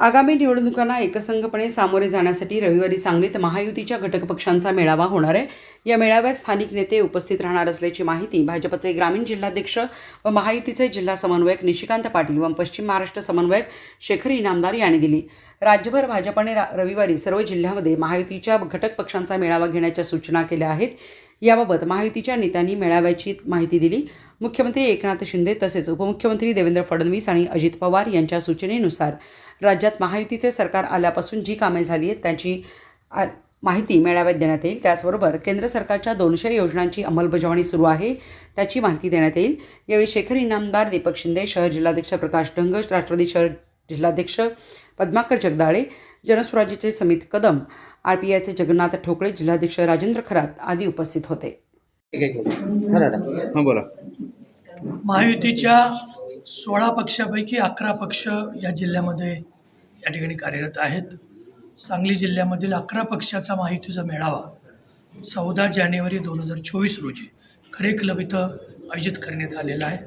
आगामी निवडणुकांना एकसंघपणे सामोरे जाण्यासाठी रविवारी सांगलीत महायुतीच्या घटक पक्षांचा मेळावा होणार आहे. या मेळाव्यात स्थानिक नेते उपस्थित राहणार असल्याची माहिती भाजपचे ग्रामीण जिल्हाध्यक्ष व महायुतीचे जिल्हा समन्वयक निशिकांत पाटील व पश्चिम महाराष्ट्र समन्वयक शेखर इनामदार यांनी दिली. राज्यभर भाजपाने रा- रविवारी सर्व जिल्ह्यामध्ये महायुतीच्या घटक पक्षांचा मेळावा घेण्याच्या सूचना केल्या आहेत. याबाबत महायुतीच्या नेत्यांनी मेळाव्याची माहिती दिली. मुख्यमंत्री एकनाथ शिंदे तसेच उपमुख्यमंत्री देवेंद्र फडणवीस आणि अजित पवार यांच्या सूचनेनुसार राज्यात महायुतीचे सरकार आल्यापासून जी कामे झाली आहेत त्याची माहिती मेळाव्यात देण्यात येईल. त्याचबरोबर केंद्र सरकारच्या दोनशे योजनांची अंमलबजावणी सुरू आहे त्याची माहिती देण्यात येईल. यावेळी शेखर इनामदार दीपक शिंदे शहर जिल्हाध्यक्ष प्रकाश डंग राष्ट्रवादी शहर जिल्हाध्यक्ष पद्माकर जगदाळे जनस्वराज्याचे समित कदम आर पी आयचे जगन्नाथ ठोकळे जिल्हाध्यक्ष राजेंद्र खरात आदी उपस्थित होते. दादा. हां बोला. महायुतीच्या सोळा पक्षापैकी अकरा पक्ष या जिल्ह्यामध्ये या ठिकाणी कार्यरत आहेत. सांगली जिल्ह्यामधील अकरा पक्षाचा महायुतीचा मेळावा चौदा जानेवारी दोन हजार चोवीस रोजी खरे क्लब इथं आयोजित करण्यात आलेला आहे.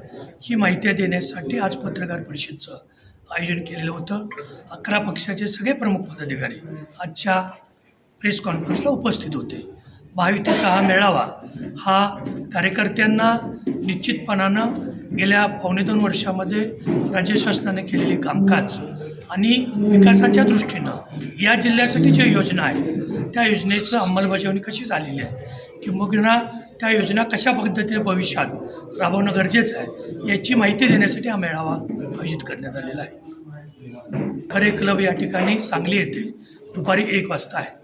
ही माहिती देण्यासाठी आज पत्रकार परिषदेचं आयोजन केलेलं होतं. अकरा पक्षाचे सगळे प्रमुख पदाधिकारी आजच्या प्रेस कॉन्फरन्सला उपस्थित होते. महायुतीचा हा मेळावा हा कार्यकर्त्यांना निश्चितपणानं गेल्या पावणे दोन वर्षामध्ये राज्य शासनाने केलेली कामकाज आणि विकासाच्या दृष्टीनं या जिल्ह्यासाठी ज्या योजना आहेत त्या योजनेचं अंमलबजावणी कशी झालेली आहे किंबहुना त्या योजना कशा पद्धतीने भविष्यात राबवणं गरजेचं आहे याची माहिती देण्यासाठी हा मेळावा आयोजित करण्यात आलेला आहे. खरे क्लब या ठिकाणी सांगली येथे दुपारी एक वाजता आहे.